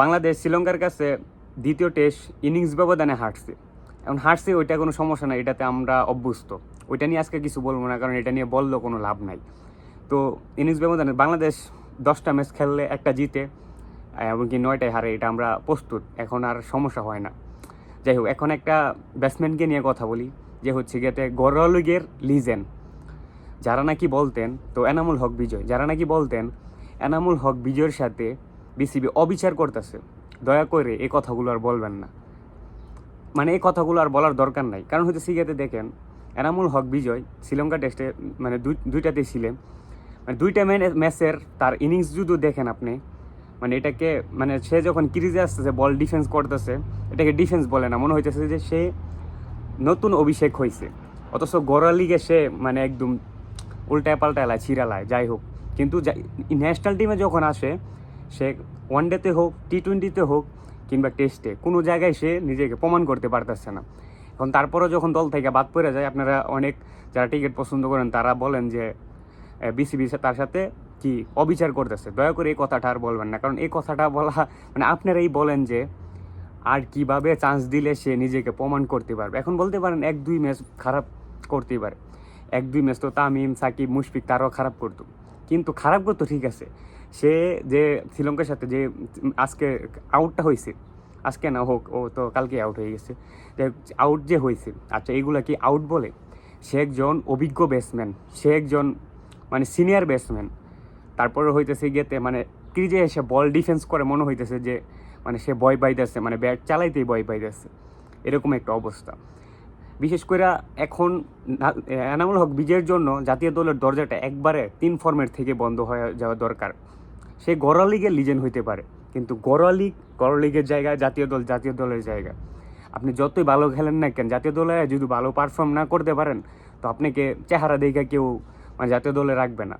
বাংলাদেশ শ্রীলঙ্কার কাছে দ্বিতীয় টেস্ট ইনিংস ব্যবধানে হারছে। এখন হারছে ওইটা কোনো সমস্যা নাই, এটাতে আমরা অভ্যস্ত। ওইটা নিয়ে আজকে কিছু বলব না, কারণ এটা নিয়ে বললেও কোনো লাভ নাই। তো ইনিংস ব্যবধানে বাংলাদেশ দশটা ম্যাচ খেললে একটা জিতে, এমনকি নয়টায় হারে, এটা আমরা প্রস্তুত। এখন আর সমস্যা হয় না। যাই হোক, এখন একটা ব্যাটসম্যানকে নিয়ে কথা বলি, যে হচ্ছে গিয়ে ঘরোয়া লিগের লিজেন্ড যারা নাকি বলতেন, তো এনামুল হক বিজয়, যারা নাকি বলতেন, এনামুল হক বিজয়ের সাথে বিসিবি অবিচার করতেছে। দয়া করে এই কথাগুলো আর বলবেন না। মানে এই কথাগুলো আর বলার দরকার নাই। কারণ হচ্ছে সিগাতে দেখেন, এনামুল হক বিজয় শ্রীলঙ্কা টেস্টে মানে দুই, দুইটাতেই ছিলেন। মানে দুইটা ম্যাচের তার ইনিংস যদি দেখেন আপনি মানে এটাকে মানে সে যখন ক্রিজে আসতেছে, বল ডিফেন্স করতেছে, এটাকে ডিফেন্স বলে না। মনে হইতেছে যে সে নতুন অভিষেক হয়েছে অথচ গোড়া লিগে সে মানে একদম উল্টায় পাল্টায় ছিঁড়ালায় যাই হোক। কিন্তু ন্যাশনাল টিমে যখন আসে সে ওয়ান ডেতে হোক টি টোয়েন্টিতে হোক কিংবা টেস্টে কোনো জায়গায় সে নিজেকে প্রমাণ করতে পারতেছে না। এখন তারপরেও যখন দল থেকে বাদ পড়ে যায়, আপনারা অনেক যারা টিকিট পছন্দ করেন, তারা বলেন যে বিসিবি তার সাথে কি অবিচার করতেছে। দয়া করে এই কথাটা আর বলবেন না, কারণ এই কথাটা বলা মানে আপনারাই বলেন যে, আর কীভাবে চান্স দিলে সে নিজেকে প্রমাণ করতে পারবে। এখন বলতে পারেন, এক দুই ম্যাচ খারাপ করতেই পারে। এক দুই ম্যাচ তো তামিম, সাকিব, মুশফিক, তারও খারাপ করতো। কিন্তু খারাপ করতো ঠিক আছে। সে যে শ্রীলঙ্কার সাথে যে আজকে আউটটা হয়েছে, আজকে না হোক, ও তো কালকে আউট হয়ে গেছে। আউট যে হয়েছে আচ্ছা এগুলা কি আউট বলে? সে একজন অভিজ্ঞ ব্যাটসম্যান সে একজন মানে সিনিয়র ব্যাটসম্যান তারপরে হইতেছে গিয়েতে মানে ক্রিজে এসে বল ডিফেন্স করে মনে হইতেছে যে মানে সে ভয় পাইতেছে মানে ব্যাট চালাইতেই ভয় পাইতেছে। এরকম একটা অবস্থা। বিশেষ করে এখন এনামুল হক বিজয়ের জন্য জাতীয় দলের দরজাটা একবারে তিন ফর্মের থেকে বন্ধ হয়ে যাওয়া দরকার। সে গড়া লিগের লিজেন্ড হইতে পারে, কিন্তু গড়া লিগ, গড়া লিগের জায়গায় জাতীয় দল জাতীয় দলের জায়গা। আপনি যতই ভালো খেলেন না কেন, জাতীয় দলে যদি ভালো পারফর্ম না করতে পারেন, তো আপনাকে চেহারা দেখে কেউ মানে জাতীয় দলে রাখবে না।